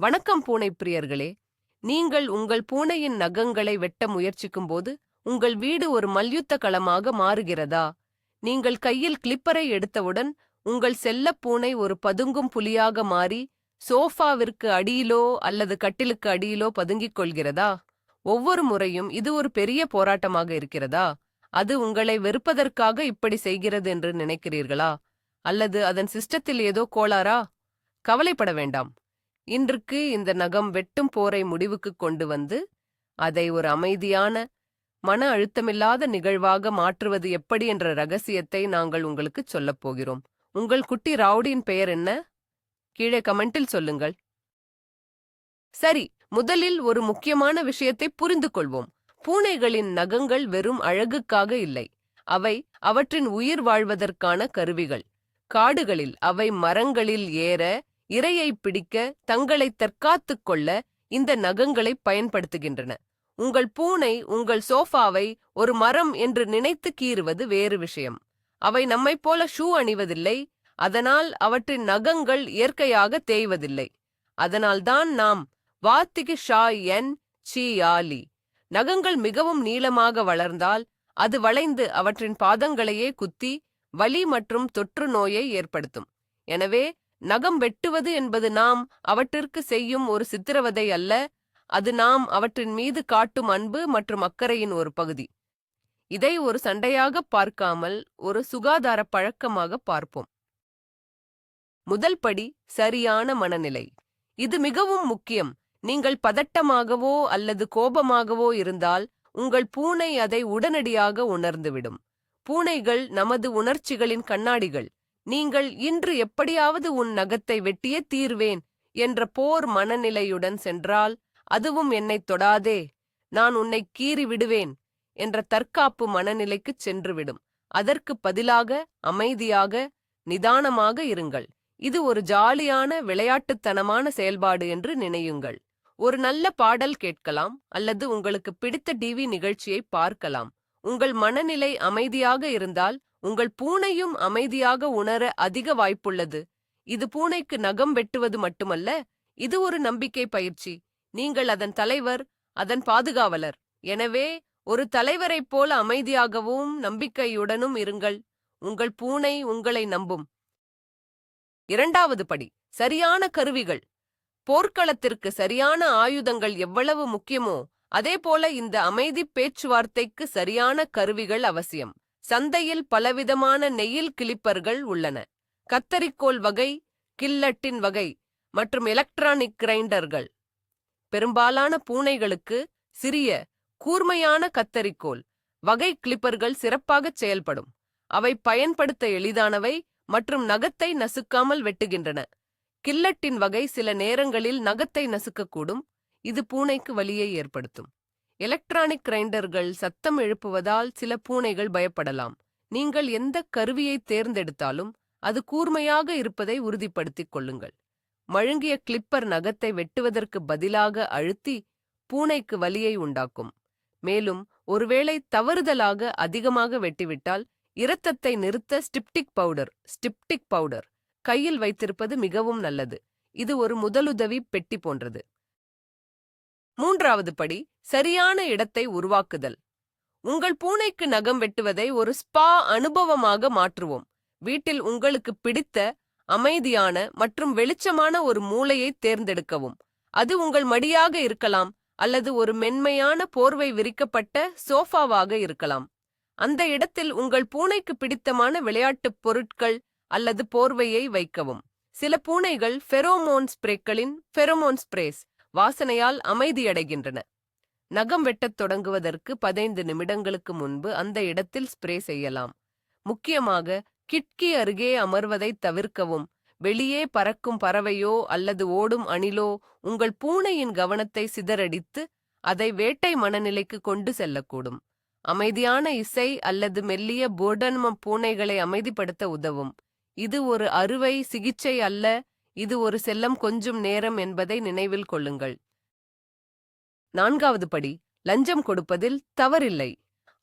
வணக்கம் பூனை பிரியர்களே. நீங்கள் உங்கள் பூனையின் நகங்களை வெட்ட முயற்சிக்கும்போது உங்கள் வீடு ஒரு மல்யுத்த களமாக மாறுகிறதா? நீங்கள் கையில் கிளிப்பரை எடுத்தவுடன் உங்கள் செல்லப் பூனை ஒரு பதுங்கும் புலியாக மாறி சோஃபாவிற்கு அடியிலோ அல்லது கட்டிலுக்கு அடியிலோ பதுங்கிக் கொள்கிறதா? ஒவ்வொரு முறையும் இது ஒரு பெரிய போராட்டமாக இருக்கிறதா? அது உங்களை வெறுப்பதற்காக இப்படி செய்கிறது என்று நினைக்கிறீர்களா? அல்லது அதன் சிஸ்டத்தில் ஏதோ கோளாறா? கவலைப்பட வேண்டாம். இன்றுக்கு இந்த நகம் வெட்டும் போரை முடிவுக்கு கொண்டு வந்து அதை ஒரு அமைதியான மன அழுத்தமில்லாத நிகழ்வாக மாற்றுவது எப்படி என்ற ரகசியத்தை நாங்கள் உங்களுக்கு சொல்லப் போகிறோம். உங்கள் குட்டி ரவுடியின் பெயர் என்ன? கீழே கமெண்டில் சொல்லுங்கள். சரி முதலில் ஒரு முக்கியமான விஷயத்தை புரிந்து கொள்வோம் பூனைகளின் நகங்கள் வெறும் அழகுக்காக இல்லை. அவை அவற்றின் உயிர் வாழ்வதற்கான கருவிகள். காடுகளில் அவை மரங்களில் ஏற இரையை பிடிக்க தங்களை தற்காத்துக் கொள்ள இந்த நகங்களை பயன்படுத்துகின்றன. உங்கள் பூனை உங்கள் சோஃபாவை ஒரு மரம் என்று நினைத்து கீறுவது வேறு விஷயம். அவை நம்மைப் போல ஷூ அணிவதில்லை அதனால் அவற்றின் நகங்கள் இயற்கையாக தேய்வதில்லை. அதனால்தான் நாம் வாத்திகி ஷா என் சி ஆலி நகங்கள் மிகவும் நீளமாக வளர்ந்தால் அது வளைந்து அவற்றின் பாதங்களையே குத்தி வலி மற்றும் தொற்று நோயை ஏற்படுத்தும். எனவே நகம் வெட்டுவது என்பது நாம் அவற்றிற்கு செய்யும் ஒரு சித்திரவதை அல்ல அது நாம் அவற்றின் மீது காட்டும் அன்பு மற்றும் அக்கறையின் ஒரு பகுதி. இதை ஒரு சண்டையாக பார்க்காமல் ஒரு சுகாதார பழக்கமாக பார்ப்போம். முதல் படி சரியான மனநிலை. இது மிகவும் முக்கியம். நீங்கள் பதட்டமாகவோ அல்லது கோபமாகவோ இருந்தால் உங்கள் பூனை அதை உடனடியாக உணர்ந்துவிடும். பூனைகள் நமது உணர்ச்சிகளின் கண்ணாடிகள். நீங்கள் இன்று எப்படியாவது உன் நகத்தை வெட்டியே தீர்வேன் என்ற போர் மனநிலையுடன் சென்றால் அதுவும் என்னைத் தொடாதே நான் உன்னை கீறி விடுவேன் என்ற தற்காப்பு மனநிலைக்குச் சென்றுவிடும். அதற்கு பதிலாக அமைதியாக நிதானமாக இருங்கள். இது ஒரு ஜாலியான விளையாட்டுத்தனமான செயல்பாடு என்று நினையுங்கள். ஒரு நல்ல பாடல் கேட்கலாம் அல்லது உங்களுக்கு பிடித்த டிவி நிகழ்ச்சியை பார்க்கலாம். உங்கள் மனநிலை அமைதியாக இருந்தால் உங்கள் பூனையும் அமைதியாக உணர அதிக வாய்ப்புள்ளது. இது பூனைக்கு நகம் வெட்டுவது மட்டுமல்ல இது ஒரு நம்பிக்கை பயிற்சி. நீங்கள் அதன் தலைவர் அதன் பாதுகாவலர். எனவே ஒரு தலைவரைப் போல அமைதியாகவும் நம்பிக்கையுடனும் இருங்கள். உங்கள் பூனை உங்களை நம்பும். இரண்டாவது படி சரியான கருவிகள். போர்க்களத்திற்கு சரியான ஆயுதங்கள் எவ்வளவு முக்கியமோ அதேபோல இந்த அமைதி பேச்சுவார்த்தைக்கு சரியான கருவிகள் அவசியம். சந்தையில் பலவிதமான நெயில் கிளிப்பர்கள் உள்ளன. கத்தரிக்கோல் வகை கில்லட்டின் வகை மற்றும் எலக்ட்ரானிக் கிரைண்டர்கள். பெரும்பாலான பூனைகளுக்கு சிறிய கூர்மையான கத்தரிக்கோல் வகை கிளிப்பர்கள் சிறப்பாகச் செயல்படும். அவை பயன்படுத்த எளிதானவை மற்றும் நகத்தை நசுக்காமல் வெட்டுகின்றன. கில்லட்டின் வகை சில நேரங்களில் நகத்தை நசுக்கக்கூடும். இது பூனைக்கு வலியை ஏற்படுத்தும். எலக்ட்ரானிக் கிரைண்டர்கள் சத்தம் எழுப்புவதால் சில பூனைகள் பயப்படலாம். நீங்கள் எந்த கருவியை தேர்ந்தெடுத்தாலும் அது கூர்மையாக இருப்பதை உறுதிப்படுத்திக் கொள்ளுங்கள். மழுங்கிய கிளிப்பர் நகத்தை வெட்டுவதற்கு பதிலாக அழுத்தி பூனைக்கு வலியை உண்டாக்கும். மேலும் ஒருவேளை தவறுதலாக அதிகமாக வெட்டிவிட்டால் இரத்தத்தை நிறுத்த ஸ்டிப்டிக் பவுடர் ஸ்டிப்டிக் பவுடர் கையில் வைத்திருப்பது மிகவும் நல்லது. இது ஒரு முதலுதவி பெட்டி போன்றது. மூன்றாவது படி சரியான இடத்தை உருவாக்குதல். உங்கள் பூனைக்கு நகம் வெட்டுவதை ஒரு ஸ்பா அனுபவமாக மாற்றுவோம். வீட்டில் உங்களுக்கு பிடித்த அமைதியான மற்றும் வெளிச்சமான ஒரு மூளையை தேர்ந்தெடுக்கவும். அது உங்கள் மடியாக இருக்கலாம் அல்லது ஒரு மென்மையான போர்வை விரிக்கப்பட்ட சோஃபாவாக இருக்கலாம். அந்த இடத்தில் உங்கள் பூனைக்கு பிடித்தமான விளையாட்டுப் பொருட்கள் அல்லது போர்வையை வைக்கவும். சில பூனைகள் ஃபெரோமோன் ஸ்ப்ரேக்களின் ஃபெரோமோன் ஸ்ப்ரேஸ் வாசனையால் அமைதியடைகின்றன. நகம் வெட்டத் தொடங்குவதற்கு பதினைந்து நிமிடங்களுக்கு முன்பு அந்த இடத்தில் ஸ்ப்ரே செய்யலாம். முக்கியமாக கிட்கி அருகே அமர்வதை தவிர்க்கவும். வெளியே பறக்கும் பறவையோ அல்லது ஓடும் அணிலோ உங்கள் பூனையின் கவனத்தை சிதறடித்து அதை வேட்டை மனநிலைக்கு கொண்டு செல்லக்கூடும். அமைதியான இசை அல்லது மெல்லிய போர்டன்மம் பூனைகளை அமைதிப்படுத்த உதவும். இது ஒரு அறுவை சிகிச்சை அல்ல இது ஒரு செல்லம் கொஞ்சம் நேரம் என்பதை நினைவில் கொள்ளுங்கள். நான்காவது படி லஞ்சம் கொடுப்பதில் தவறில்லை.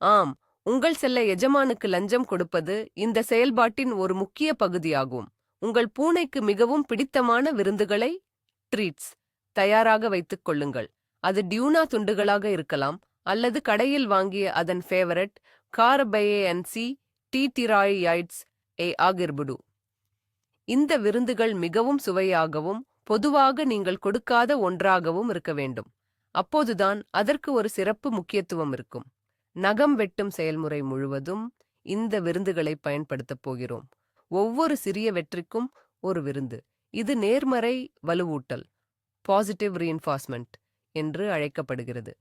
ஆம் உங்கள் செல்ல எஜமானுக்கு லஞ்சம் கொடுப்பது இந்த செயல்பாட்டின் ஒரு முக்கிய பகுதியாகும். உங்கள் பூனைக்கு மிகவும் பிடித்தமான விருந்துகளை ட்ரீட்ஸ் தயாராக வைத்துக் கொள்ளுங்கள். அது டியூனா துண்டுகளாக இருக்கலாம் அல்லது கடையில் வாங்கிய அதன் ஃபேவரட் காரபையே அண்ட் சி ஏ ஆகிர்புடு. இந்த விருந்துகள் மிகவும் சுவையாகவும் பொதுவாக நீங்கள் கொடுக்காத ஒன்றாகவும் இருக்க வேண்டும். அப்போதுதான் அதற்கு ஒரு சிறப்பு முக்கியத்துவம் இருக்கும். நகம் வெட்டும் செயல்முறை முழுவதும் இந்த விருந்துகளை பயன்படுத்தப் போகிறோம். ஒவ்வொரு சிறிய வெற்றிக்கும் ஒரு விருந்து. இது நேர்மறை வலுவூட்டல் பாசிட்டிவ் ரீஎன்ஃபார்ஸ்மெண்ட் என்று அழைக்கப்படுகிறது.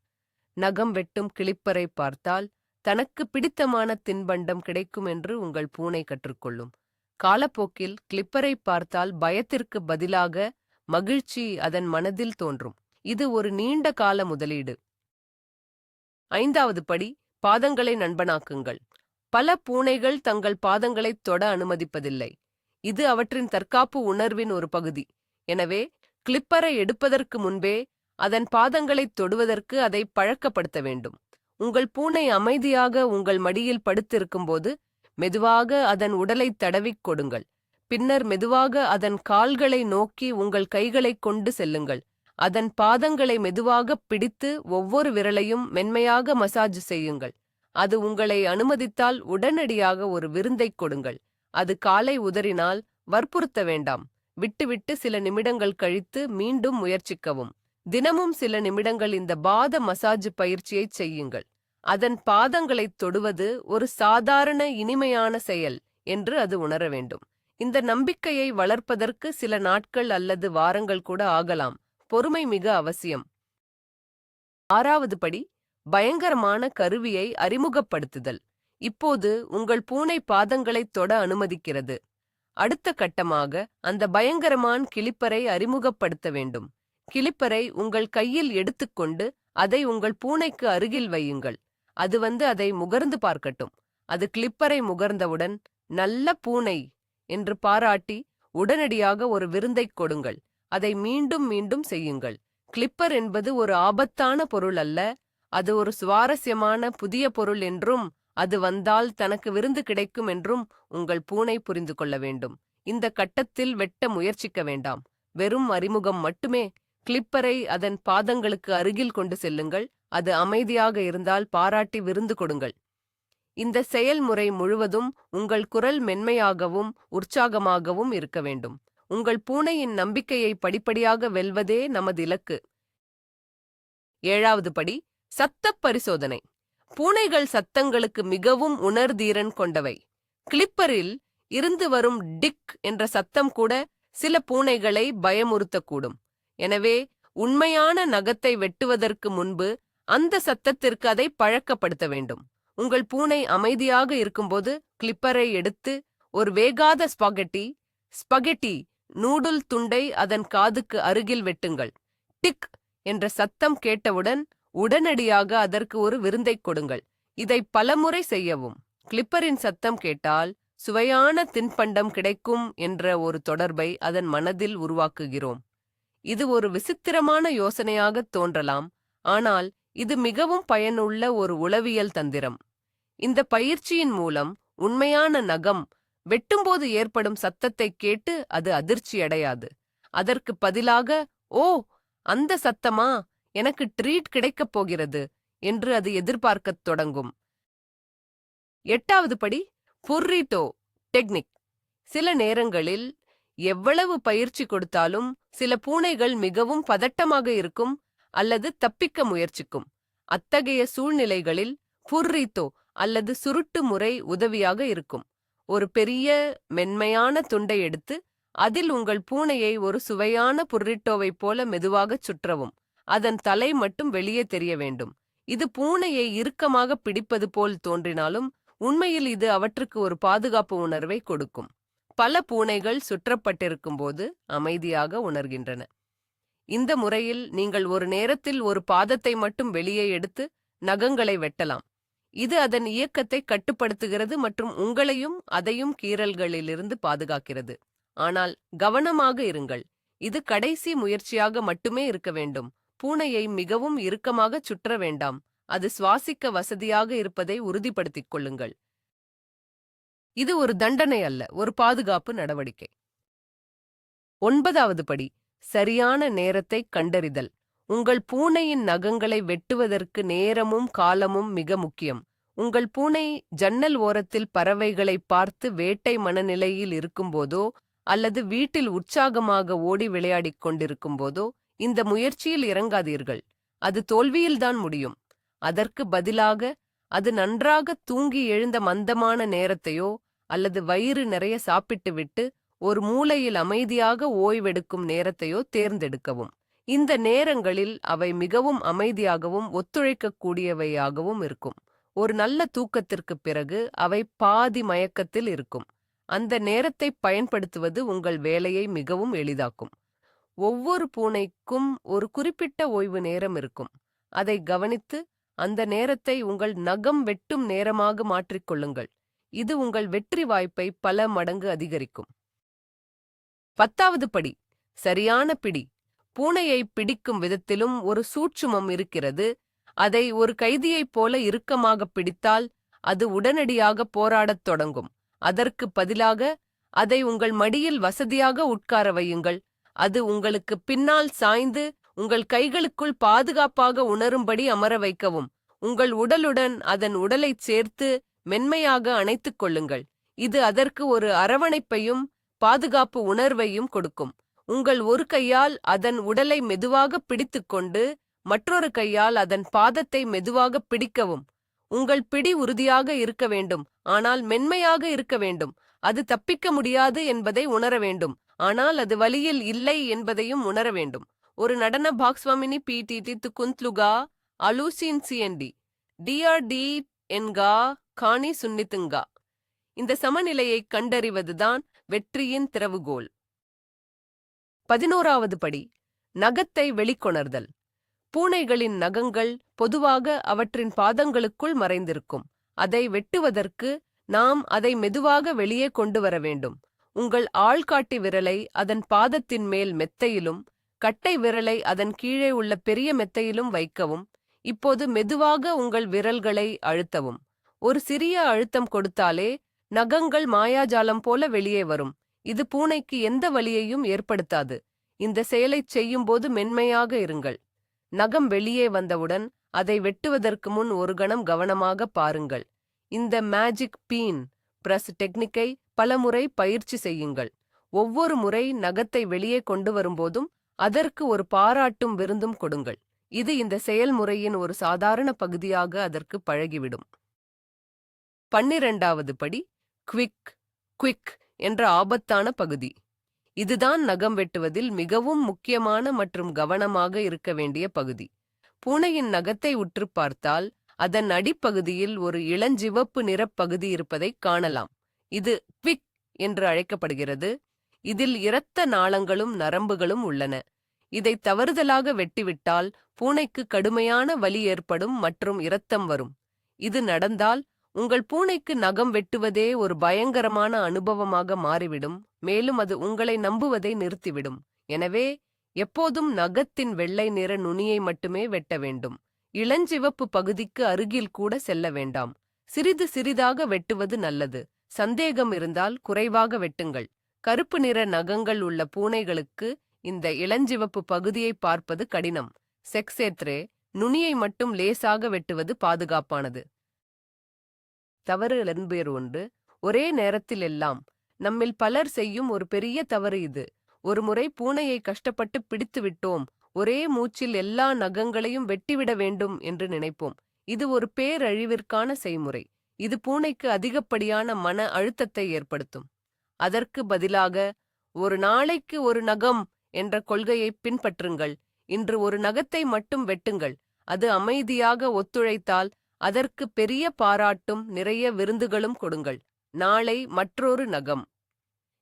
நகம் வெட்டும் கிளிப்பரை பார்த்தால் தனக்கு பிடித்தமான தின்பண்டம் கிடைக்கும் என்று உங்கள் பூனை கற்றுக்கொள்ளும். காலப்போக்கில் கிளிப்பரை பார்த்தால் பயத்திற்கு பதிலாக மகிழ்ச்சி அதன் மனதில் தோன்றும். இது ஒரு நீண்ட கால முதலீடு. ஐந்தாவது படி பாதங்களை நண்பனாக்குங்கள். பல பூனைகள் தங்கள் பாதங்களைத் தொட அனுமதிப்பதில்லை. இது அவற்றின் தற்காப்பு உணர்வின் ஒரு பகுதி. எனவே கிளிப்பரை எடுப்பதற்கு முன்பே அதன் பாதங்களைத் தொடுவதற்கு அதை பழக்கப்படுத்த வேண்டும். உங்கள் பூனை அமைதியாக உங்கள் மடியில் படுத்திருக்கும்போது மெதுவாக அதன் உடலைத் தடவிக் கொடுங்கள். பின்னர் மெதுவாக அதன் கால்களை நோக்கி உங்கள் கைகளைக் கொண்டு செல்லுங்கள். அதன் பாதங்களை மெதுவாகப் பிடித்து ஒவ்வொரு விரலையும் மென்மையாக மசாஜ் செய்யுங்கள். அது உங்களை அனுமதித்தால் உடனடியாக ஒரு விருந்தைக் கொடுங்கள். அது காலை உதறினால் வற்புறுத்த வேண்டாம். விட்டுவிட்டு சில நிமிடங்கள் கழித்து மீண்டும் முயற்சிக்கவும். தினமும் சில நிமிடங்கள் இந்த பாத மசாஜ் பயிற்சியைச் செய்யுங்கள். அதன் பாதங்களைத் தொடுவது ஒரு சாதாரண இனிமையான செயல் என்று அது உணர வேண்டும். இந்த நம்பிக்கையை வளர்ப்பதற்கு சில நாட்கள் அல்லது வாரங்கள் கூட ஆகலாம். பொறுமை மிக அவசியம். ஆறாவது படி பயங்கரமான கருவியை அறிமுகப்படுத்துதல். இப்போது உங்கள் பூனை பாதங்களைத் தொட அனுமதிக்கிறது. அடுத்த கட்டமாக அந்த பயங்கரமான கிளிப்பரை அறிமுகப்படுத்த வேண்டும். கிளிப்பரை உங்கள் கையில் எடுத்துக்கொண்டு அதை உங்கள் பூனைக்கு அருகில் வையுங்கள். அது வந்து அதை முகர்ந்து பார்க்கட்டும். அது கிளிப்பரை முகர்ந்தவுடன் நல்ல பூனை என்று பாராட்டி உடனடியாக ஒரு விருந்தைக் கொடுங்கள். அதை மீண்டும் மீண்டும் செய்யுங்கள். கிளிப்பர் என்பது ஒரு ஆபத்தான பொருள் அல்ல. அது ஒரு சுவாரஸ்யமான புதிய பொருள் என்றும் அது வந்தால் தனக்கு விருந்து கிடைக்கும் என்றும் உங்கள் பூனை புரிந்து கொள்ள வேண்டும். இந்த கட்டத்தில் வெட்ட முயற்சிக்க வேண்டாம். வெறும் அறிமுகம் மட்டுமே. கிளிப்பரை அதன் பாதங்களுக்கு அருகில் கொண்டு செல்லுங்கள். அது அமைதியாக இருந்தால் பாராட்டி விருந்து கொடுங்கள். இந்த செயல்முறை முழுவதும் உங்கள் குரல் மென்மையாகவும் உற்சாகமாகவும் இருக்க வேண்டும். உங்கள் பூனையின் நம்பிக்கையை படிப்படியாக வெல்வதே நமது இலக்கு. ஏழாவது படி சத்தப் பரிசோதனை. பூனைகள் சத்தங்களுக்கு மிகவும் உணர்தீரன் கொண்டவை. கிளிப்பரில் இருந்து வரும் டிக் என்ற சத்தம் கூட சில பூனைகளை பயமுறுத்தக்கூடும். எனவே உண்மையான நகத்தை வெட்டுவதற்கு முன்பு அந்த சத்தத்திற்கு அதை பழக்கப்படுத்த வேண்டும். உங்கள் பூனை அமைதியாக இருக்கும்போது கிளிப்பரை எடுத்து ஒரு வேகாத ஸ்பகெட்டி ஸ்பகெட்டி நூடுல் துண்டை அதன் காதுக்கு அருகில் வெட்டுங்கள். டிக் என்ற சத்தம் கேட்டவுடன் உடனடியாக அதற்கு ஒரு விருந்தைக் கொடுங்கள். இதை பலமுறை செய்யவும். கிளிப்பரின் சத்தம் கேட்டால் சுவையான தின்பண்டம் கிடைக்கும் என்ற ஒரு தொடர்பை அதன் மனதில் உருவாக்குகிறோம். இது ஒரு விசித்திரமான யோசனையாகத் தோன்றலாம். ஆனால் இது மிகவும் பயனுள்ள ஒரு உளவியல் தந்திரம். இந்த பயிற்சியின் மூலம் உண்மையான நகம் வெட்டும்போது ஏற்படும் சத்தத்தை கேட்டு அது அதிர்ச்சி அடையாது அதற்கு பதிலாக ஓ அந்த சத்தமா? எனக்கு ட்ரீட் கிடைக்கப் போகிறது என்று அது எதிர்பார்க்கத் தொடங்கும். எட்டாவது படி புர்ரிட்டோ டெக்னிக் சில நேரங்களில் எவ்வளவு பயிற்சி கொடுத்தாலும் சில பூனைகள் மிகவும் பதட்டமாக இருக்கும் அல்லது தப்பிக்க முயற்சிக்கும். அத்தகைய சூழ்நிலைகளில் புர்ரீத்தோ அல்லது சுருட்டு முறை உதவியாக இருக்கும். ஒரு பெரிய மென்மையான துண்டை எடுத்து அதில் உங்கள் பூனையை ஒரு சுவையான புர்ரிட்டோவைப் போல மெதுவாகச் சுற்றவும். அதன் தலை மட்டும் வெளியே தெரிய வேண்டும். இது பூனையை இறுக்கமாக பிடிப்பது போல் தோன்றினாலும் உண்மையில் இது அவற்றுக்கு ஒரு பாதுகாப்பு உணர்வை கொடுக்கும். பல பூனைகள் சுற்றப்பட்டிருக்கும்போது அமைதியாக உணர்கின்றன. இந்த முறையில் நீங்கள் ஒரு நேரத்தில் ஒரு பாதத்தை மட்டும் வெளியே எடுத்து நகங்களை வெட்டலாம். இது அதன் இயக்கத்தை கட்டுப்படுத்துகிறது மற்றும் உங்களையும் அதையும் கீறல்களிலிருந்து பாதுகாக்கிறது. ஆனால் கவனமாக இருங்கள். இது கடைசி முயற்சியாக மட்டுமே இருக்க வேண்டும். பூனையை மிகவும் இறுக்கமாக சுற்ற வேண்டாம். அது சுவாசிக்க வசதியாக இருப்பதை உறுதிப்படுத்திக் கொள்ளுங்கள். இது ஒரு தண்டனை அல்ல ஒரு பாதுகாப்பு நடவடிக்கை. ஒன்பதாவது படி சரியான நேரத்தை கண்டறிதல். உங்கள் பூனையின் நகங்களை வெட்டுவதற்கு நேரமும் காலமும் மிக முக்கியம். உங்கள் பூனை ஜன்னல் ஓரத்தில் பறவைகளை பார்த்து வேட்டை மனநிலையில் இருக்கும்போதோ அல்லது வீட்டில் உற்சாகமாக ஓடி விளையாடிக் கொண்டிருக்கும்போதோ இந்த முயற்சியில் இறங்காதீர்கள். அது தோல்வியில்தான் முடியும். அதற்கு பதிலாக அது நன்றாக தூங்கி எழுந்த மந்தமான நேரத்தையோ அல்லது வயிறு நிறைய சாப்பிட்டுவிட்டு ஒரு மூலையில் அமைதியாக ஓய்வெடுக்கும் நேரத்தையோ தேர்ந்தெடுக்கவும். இந்த நேரங்களில் அவை மிகவும் அமைதியாகவும் ஒத்துழைக்கக்கூடியவையாகவும் இருக்கும். ஒரு நல்ல தூக்கத்திற்குப் பிறகு அவை பாதி மயக்கத்தில் இருக்கும். அந்த நேரத்தை பயன்படுத்துவது உங்கள் வேலையை மிகவும் எளிதாக்கும். ஒவ்வொரு பூனைக்கும் ஒரு குறிப்பிட்ட ஓய்வு நேரம் இருக்கும். அதை கவனித்து அந்த நேரத்தை உங்கள் நகம் வெட்டும் நேரமாக மாற்றிக்கொள்ளுங்கள் இது உங்கள் வெற்றி வாய்ப்பை பல மடங்கு அதிகரிக்கும். பத்தாவது படி சரியான பிடி. பூனையை பிடிக்கும் விதத்திலும் ஒரு சூட்சுமம் இருக்கிறது. அதை ஒரு கைதியைப் போல இறுக்கமாக பிடித்தால் அது உடனடியாக போராடத் தொடங்கும். அதற்கு பதிலாக அதை உங்கள் மடியில் வசதியாக உட்கார வையுங்கள். அது உங்களுக்கு பின்னால் சாய்ந்து உங்கள் கைகளுக்குள் பாதுகாப்பாக உணரும்படி அமர வைக்கவும். உங்கள் உடலுடன் அதன் உடலைச் சேர்த்து மென்மையாக அணைத்துக் கொள்ளுங்கள். இது அதற்கு ஒரு அரவணைப்பையும் பாதுகாப்பு உணர்வையும் கொடுக்கும். உங்கள் ஒரு கையால் அதன் உடலை மெதுவாக பிடித்துக்கொண்டு மற்றொரு கையால் அதன் பாதத்தை மெதுவாக பிடிக்கவும். உங்கள் பிடி உறுதியாக இருக்க வேண்டும். ஆனால் மென்மையாக இருக்க வேண்டும். அது தப்பிக்க முடியாது என்பதை உணர வேண்டும். ஆனால் அது வழியில் இல்லை என்பதையும் உணர வேண்டும். ஒரு நடன பாக்ஸ்வாமினி பிடிடி துக்குந்த்லுகா அலூசின் சிஎன்டி டிஆர்டி என்கா காணி சுன்னித்துங்கா. இந்த சமநிலையை கண்டறிவதுதான் வெற்றியின் திறவுகோல். பதினோராவது படி நகத்தை வெளிக்கொணர்தல். பூனைகளின் நகங்கள் பொதுவாக அவற்றின் பாதங்களுக்குள் மறைந்திருக்கும். அதை வெட்டுவதற்கு நாம் அதை மெதுவாக வெளியே கொண்டு வர வேண்டும். உங்கள் ஆள்காட்டி விரலை அதன் பாதத்தின் மேல் மெத்தையிலும் கட்டை விரலை அதன் கீழே உள்ள பெரிய மெத்தையிலும் வைக்கவும். இப்போது மெதுவாக உங்கள் விரல்களை அழுத்தவும். ஒரு சிறிய அழுத்தம் கொடுத்தாலே நகங்கள் மாயாஜாலம் போல வெளியே வரும். இது பூனைக்கு எந்த வலியையும் ஏற்படுத்தாது. இந்த செயலைச் செய்யும்போது மென்மையாக இருங்கள். நகம் வெளியே வந்தவுடன் அதை வெட்டுவதற்கு முன் ஒரு கணம் கவனமாக பாருங்கள். இந்த மேஜிக் பீன் பிரஸ் டெக்னிக்கை பலமுறை பயிற்சி செய்யுங்கள். ஒவ்வொரு முறை நகத்தை வெளியே கொண்டு வரும்போதும் அதற்கு ஒரு பாராட்டும் விருந்தும் கொடுங்கள். இது இந்த செயல்முறையின் ஒரு சாதாரண பகுதியாக அதற்கு பழகிவிடும். பன்னிரண்டாவது படி குவிக் குவிக் என்ற ஆபத்தான பகுதி. இதுதான் நகம் வெட்டுவதில் மிகவும் முக்கியமான மற்றும் கவனமாக இருக்க வேண்டிய பகுதி. பூனையின் நகத்தை உற்று பார்த்தால் அதன் அடிப்பகுதியில் ஒரு இளஞ்சிவப்பு நிறப் பகுதி இருப்பதைக் காணலாம். இது குவிக் என்று அழைக்கப்படுகிறது. இதில் இரத்த நாளங்களும் நரம்புகளும் உள்ளன. இதை தவறுதலாக வெட்டிவிட்டால் பூனைக்கு கடுமையான வலி ஏற்படும் மற்றும் இரத்தம் வரும். இது நடந்தால் உங்கள் பூனைக்கு நகம் வெட்டுவதே ஒரு பயங்கரமான அனுபவமாக மாறிவிடும் மேலும் அது உங்களை நம்புவதை நிறுத்திவிடும். எனவே எப்போதும் நகத்தின் வெள்ளை நிற நுனியை மட்டுமே வெட்ட வேண்டும். இளஞ்சிவப்பு பகுதிக்கு அருகில் கூட செல்ல வேண்டாம். சிறிது சிறிதாக வெட்டுவது நல்லது. சந்தேகம் இருந்தால் குறைவாக வெட்டுங்கள். கருப்பு நிற நகங்கள் உள்ள பூனைகளுக்கு இந்த இளஞ்சிவப்பு பகுதியை பார்ப்பது கடினம். செக்ஸேத்ரே நுனியை மட்டும் லேசாக வெட்டுவது பாதுகாப்பானது. தவறு என்பேர் ஒன்று ஒரே நேரத்தில் எல்லாம் நம்மில் பலர் செய்யும் ஒரு பெரிய தவறு இது. ஒருமுறை பூனையை கஷ்டப்பட்டு பிடித்து விட்டோம். ஒரே மூச்சில் எல்லா நகங்களையும் வெட்டிவிட வேண்டும் என்று நினைப்போம். இது ஒரு பேரழிவிற்கான செய்முறை. இது பூனைக்கு அதிகப்படியான மன அழுத்தத்தை ஏற்படுத்தும். அதற்கு பதிலாக ஒரு நாளைக்கு ஒரு நகம் என்ற கொள்கையை பின்பற்றுங்கள். இன்று ஒரு நகத்தை மட்டும் வெட்டுங்கள். அது அமைதியாக ஒத்துழைத்தால் அதற்கு பெரிய பாராட்டும் நிறைய விருந்துகளும் கொடுங்கள். நாளை மற்றொரு நகம்.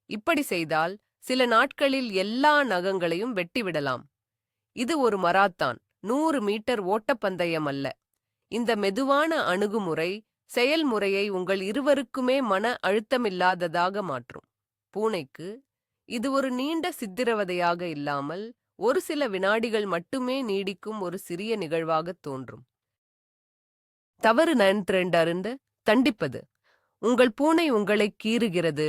இப்படி செய்தால் சில நாட்களில் எல்லா நகங்களையும் வெட்டிவிடலாம். இது ஒரு மராத்தான் நூறு மீட்டர் ஓட்டப்பந்தயம் அல்ல. இந்த மெதுவான அணுகுமுறை செயல்முறையை உங்கள் இருவருக்குமே மன அழுத்தமில்லாததாக மாற்றும். பூனைக்கு இது ஒரு நீண்ட சித்திரவதையாக இல்லாமல் ஒரு சில வினாடிகள் மட்டுமே நீடிக்கும் ஒரு சிறிய நிகழ்வாகத் தோன்றும். தவறு நன்றென்றறிந்து தண்டிப்பது. உங்கள் பூனை உங்களை கீறுகிறது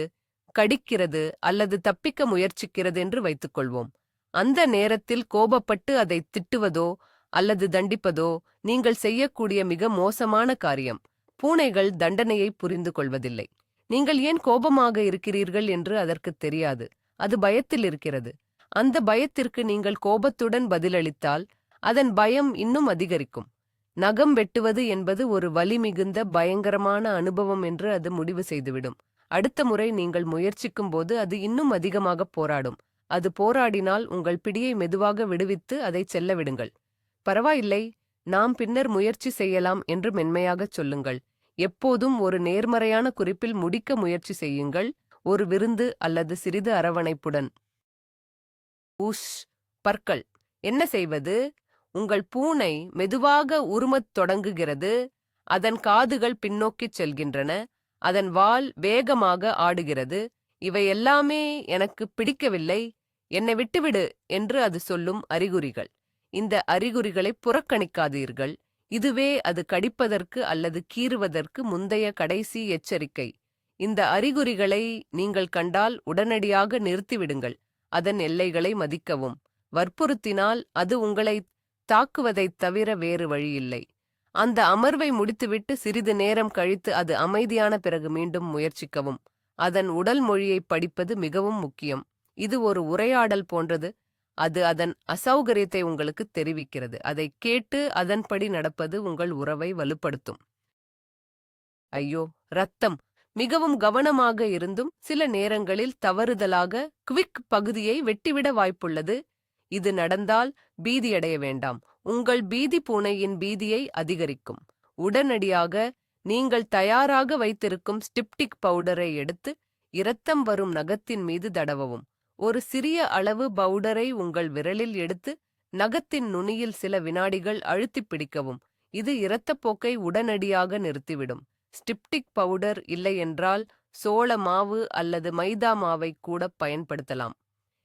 கடிக்கிறது அல்லது தப்பிக்க முயற்சிக்கிறது என்று வைத்துக்கொள்வோம். அந்த நேரத்தில் கோபப்பட்டு அதை திட்டுவதோ அல்லது தண்டிப்பதோ நீங்கள் செய்யக்கூடிய மிக மோசமான காரியம். பூனைகள் தண்டனையை புரிந்து கொள்வதில்லை நீங்கள் ஏன் கோபமாக இருக்கிறீர்கள் என்று அதற்குத் தெரியாது. அது பயத்தில் இருக்கிறது. அந்த பயத்திற்கு நீங்கள் கோபத்துடன் பதிலளித்தால் அதன் பயம் இன்னும் அதிகரிக்கும். நகம் வெட்டுவது என்பது ஒரு வலி மிகுந்த பயங்கரமான அனுபவம் என்று அது முடிவு செய்துவிடும். அடுத்த முறை நீங்கள் முயற்சிக்கும்போது அது இன்னும் அதிகமாக போராடும். அது போராடினால் உங்கள் பிடியை மெதுவாக விடுவித்து அதை செல்ல விடுங்கள். பரவாயில்லை நாம் பின்னர் முயற்சி செய்யலாம் என்று மென்மையாகச் சொல்லுங்கள். எப்போதும் ஒரு நேர்மறையான குறிப்பில் முடிக்க முயற்சி செய்யுங்கள் ஒரு விருந்து அல்லது சிறிது அரவணைப்புடன். உஷ் பற்கள். என்ன செய்வது? உங்கள் பூனை மெதுவாக உருமத் தொடங்குகிறது. அதன் காதுகள் பின்னோக்கிச் செல்கின்றன. அதன் வால் வேகமாக ஆடுகிறது. இவை எல்லாமே எனக்கு பிடிக்கவில்லை. என்னை விட்டுவிடு என்று அது சொல்லும் அறிகுறிகள். இந்த அறிகுறிகளை புறக்கணிக்காதீர்கள். இதுவே அது கடிப்பதற்கு அல்லது கீறுவதற்கு முந்தைய கடைசி எச்சரிக்கை. இந்த அறிகுறிகளை நீங்கள் கண்டால் உடனடியாக நிறுத்திவிடுங்கள். அதன் எல்லைகளை மதிக்கவும். வற்புறுத்தினால் அது உங்களை தாக்குவதைத் தவிர வேறு வழியில்லை. அந்த அமர்வை முடித்துவிட்டு சிறிது நேரம் கழித்து அது அமைதியான பிறகு மீண்டும் முயற்சிக்கவும். அதன் உடல் மொழியை படிப்பது மிகவும் முக்கியம். இது ஒரு உரையாடல் போன்றது. அது அதன் அசௌகரியத்தை உங்களுக்கு தெரிவிக்கிறது. அதை கேட்டு அதன்படி நடப்பது உங்கள் உறவை வலுப்படுத்தும். ஐயோ ரத்தம்! மிகவும் கவனமாக இருந்தும் சில நேரங்களில் தவறுதலாக குவிக் பகுதியை வெட்டிவிட வாய்ப்புள்ளது. இது நடந்தால் பீதியடைய வேண்டாம். உங்கள் பீதி பூனையின் பீதியை அதிகரிக்கும். உடனடியாக நீங்கள் தயாராக வைத்திருக்கும் ஸ்டிப்டிக் பவுடரை எடுத்து இரத்தம் வரும் நகத்தின் மீது தடவவும். ஒரு சிறிய அளவு பவுடரை உங்கள் விரலில் எடுத்து நகத்தின் நுனியில் சில வினாடிகள் அழுத்திப் பிடிக்கவும். இது இரத்தப்போக்கை உடனடியாக நிறுத்திவிடும். ஸ்டிப்டிக் பவுடர் இல்லையென்றால் சோள மாவு அல்லது மைதா மாவை கூட பயன்படுத்தலாம்.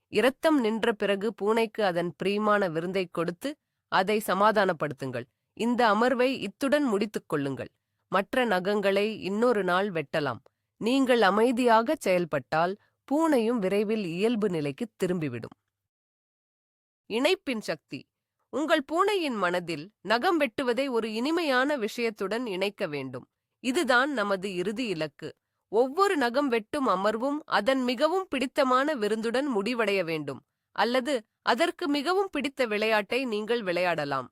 இரத்தம் நின்ற பிறகு பூனைக்கு அதன் பிரியமான விருந்தை கொடுத்து அதை சமாதானப்படுத்துங்கள். இந்த அமர்வை இத்துடன் முடித்துக் கொள்ளுங்கள். மற்ற நகங்களை இன்னொரு நாள் வெட்டலாம். நீங்கள் அமைதியாகச் செயல்பட்டால் பூனையும் விரைவில் இயல்பு நிலைக்கு திரும்பிவிடும். இணைப்பின் சக்தி. உங்கள் பூனையின் மனதில் நகம் வெட்டுவதை ஒரு இனிமையான விஷயத்துடன் இணைக்க வேண்டும். இதுதான் நமது இறுதி இலக்கு. ஒவ்வொரு நகம் வெட்டும் அமர்வும் அதன் மிகவும் பிடித்தமான விருந்துடன் முடிவடைய வேண்டும். அல்லது அதற்கு மிகவும் பிடித்த விளையாட்டை நீங்கள் விளையாடலாம்.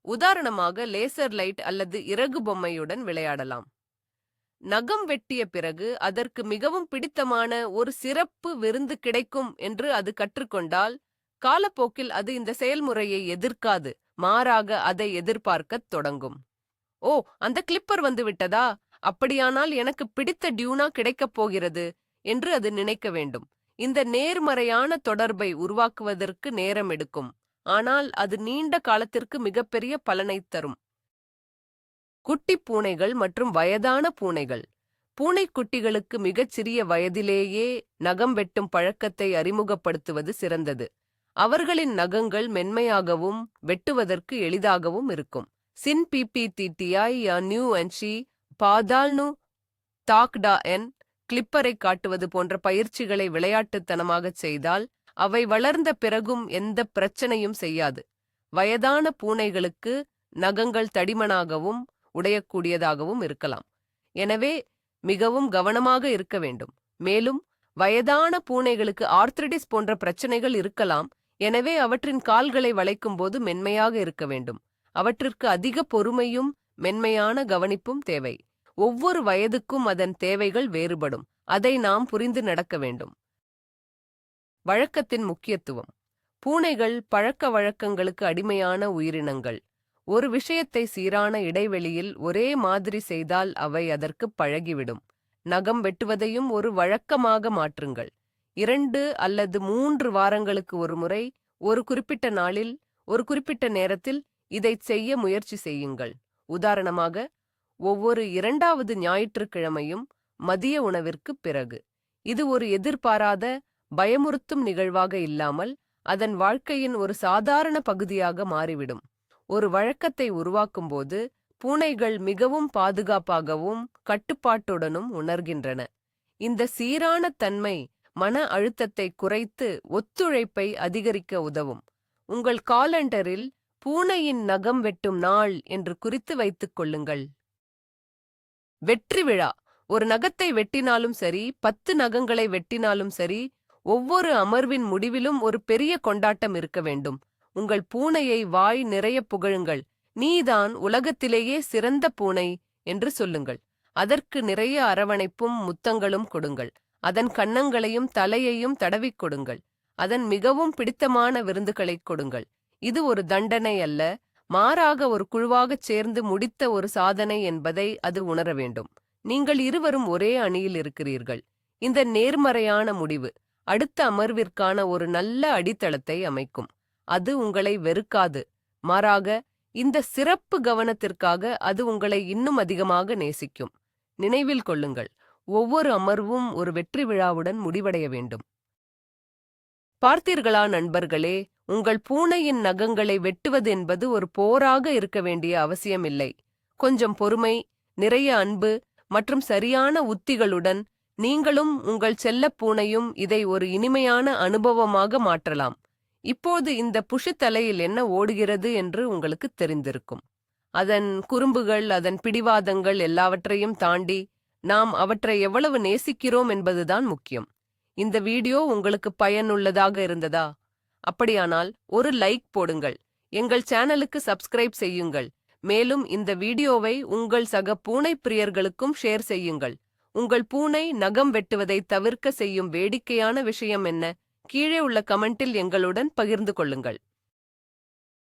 உதாரணமாக லேசர் லைட் அல்லது இறகு பொம்மையுடன் விளையாடலாம். நகம் வெட்டிய பிறகு அதற்கு மிகவும் பிடித்தமான ஒரு சிறப்பு விருந்து கிடைக்கும் என்று அது கற்றுக்கொண்டால் காலப்போக்கில் அது இந்த செயல்முறையை எதிர்க்காது மாறாக அதை எதிர்பார்க்கத் தொடங்கும். ஓ அந்த கிளிப்பர் வந்து விட்டதா? அப்படியானால் எனக்கு பிடித்த டியூனா கிடைக்கப் போகிறது என்று அது நினைக்க வேண்டும். இந்த நேர்மறையான தொடர்பை உருவாக்குவதற்கு நேரம் எடுக்கும். ஆனால் அது நீண்ட காலத்திற்கு மிகப்பெரிய பலனைத் தரும். குட்டிப் பூனைகள் மற்றும் வயதான பூனைகள். பூனைக்குட்டிகளுக்கு மிகச் சிறிய வயதிலேயே நகம் வெட்டும் பழக்கத்தை அறிமுகப்படுத்துவது சிறந்தது. அவர்களின் நகங்கள் மென்மையாகவும் வெட்டுவதற்கு எளிதாகவும் இருக்கும். சின் பிபி திட்டியாய் நியூ அன்ஷி பாதால்னு தாக்டா என் கிளிப்பரை காட்டுவது போன்ற பயிற்சிகளை விளையாட்டுத்தனமாகச் செய்தால் அவை வளர்ந்த பிறகும் எந்த பிரச்சனையும் செய்யாது. வயதான பூனைகளுக்கு நகங்கள் தடிமனாகவும் உடையக்கூடியதாகவும் இருக்கலாம். எனவே மிகவும் கவனமாக இருக்க வேண்டும். மேலும் வயதான பூனைகளுக்கு ஆர்த்ரிடிஸ் போன்ற பிரச்சனைகள் இருக்கலாம். எனவே அவற்றின் கால்களை வளைக்கும்போது மென்மையாக இருக்க வேண்டும். அவற்றிற்கு அதிக பொறுமையும் மென்மையான கவனிப்பும் தேவை. ஒவ்வொரு வயதுக்கும் அதன் தேவைகள் வேறுபடும். அதை நாம் புரிந்து நடக்க வேண்டும். வழக்கத்தின் முக்கியத்துவம். பூனைகள் பழக்க வழக்கங்களுக்கு அடிமையான உயிரினங்கள். ஒரு விஷயத்தை சீரான இடைவெளியில் ஒரே மாதிரி செய்தால் அவை அதற்கு பழகிவிடும். நகம் வெட்டுவதையும் ஒரு வழக்கமாக மாற்றுங்கள். இரண்டு அல்லது மூன்று வாரங்களுக்கு ஒருமுறை ஒரு குறிப்பிட்ட நாளில் ஒரு குறிப்பிட்ட நேரத்தில் இதைச் செய்ய முயற்சி செய்யுங்கள். உதாரணமாக ஒவ்வொரு இரண்டாவது ஞாயிற்றுக்கிழமையும் மதிய உணவிற்குப் பிறகு. இது ஒரு எதிர்பாராத பயமுறுத்தும் நிகழ்வாக இல்லாமல் அதன் வாழ்க்கையின் ஒரு சாதாரண பகுதியாக மாறிவிடும். ஒரு வழக்கத்தை உருவாக்கும்போது பூனைகள் மிகவும் பாதுகாப்பாகவும் கட்டுப்பாட்டுடனும் உணர்கின்றன. இந்த சீரான தன்மை மன அழுத்தத்தை குறைத்து ஒத்துழைப்பை அதிகரிக்க உதவும். உங்கள் காலண்டரில் பூனையின் நகம் வெட்டும் நாள் என்று குறித்து வைத்துக் கொள்ளுங்கள். வெற்றி விழா ஒரு நகத்தை வெட்டினாலும் சரி பத்து நகங்களை வெட்டினாலும் சரி ஒவ்வொரு அமர்வின் முடிவிலும் ஒரு பெரிய கொண்டாட்டம் இருக்க வேண்டும். உங்கள் பூனையை வாய் நிறைய புகழுங்கள். நீதான் உலகத்திலேயே சிறந்த பூனை என்று சொல்லுங்கள். அதற்கு நிறைய அரவணைப்பும் முத்தங்களும் கொடுங்கள். அதன் கன்னங்களையும் தலையையும் தடவிக் கொடுங்கள். அதன் மிகவும் பிடித்தமான விருந்துகளைக் கொடுங்கள். இது ஒரு தண்டனை அல்ல மாறாக ஒரு குழுவாகச் சேர்ந்து முடித்த ஒரு சாதனை என்பதை அது உணர வேண்டும். நீங்கள் இருவரும் ஒரே அணியில் இருக்கிறீர்கள். இந்த நேர்மறையான முடிவு அடுத்த அமர்விற்கான ஒரு நல்ல அடித்தளத்தை அமைக்கும். அது உங்களை வெறுக்காது. மாறாக இந்த சிறப்பு கவனத்திற்காக அது உங்களை இன்னும் அதிகமாக நேசிக்கும். நினைவில் கொள்ளுங்கள் ஒவ்வொரு அமர்வும் ஒரு வெற்றி விழாவுடன் முடிவடைய வேண்டும். பார்த்தீர்களா நண்பர்களே உங்கள் பூனையின் நகங்களை வெட்டுவது என்பது ஒரு போராக இருக்க வேண்டிய அவசியமில்லை. கொஞ்சம் பொறுமை நிறைய அன்பு மற்றும் சரியான உத்திகளுடன் நீங்களும் உங்கள் செல்லப் பூனையும் இதை ஒரு இனிமையான அனுபவமாக மாற்றலாம். இப்போது இந்த புஷு தலையில் என்ன ஓடுகிறது என்று உங்களுக்கு தெரிந்திருக்கும். அதன் குறும்புகள் அதன் பிடிவாதங்கள் எல்லாவற்றையும் தாண்டி நாம் அவற்றை எவ்வளவு நேசிக்கிறோம் என்பதுதான் முக்கியம். இந்த வீடியோ உங்களுக்கு பயனுள்ளதாக இருந்ததா? அப்படியானால் ஒரு லைக் போடுங்கள். எங்கள் சேனலுக்கு சப்ஸ்கிரைப் செய்யுங்கள். மேலும் இந்த வீடியோவை உங்கள் சக பூனை பிரியர்களுக்கும் ஷேர் செய்யுங்கள். உங்கள் பூனை நகம் வெட்டுவதை தவிர்க்க செய்யும் வேடிக்கையான விஷயம் என்ன? கீழே உள்ள கமெண்டில் எங்களுடன் பகிர்ந்து கொள்ளுங்கள்.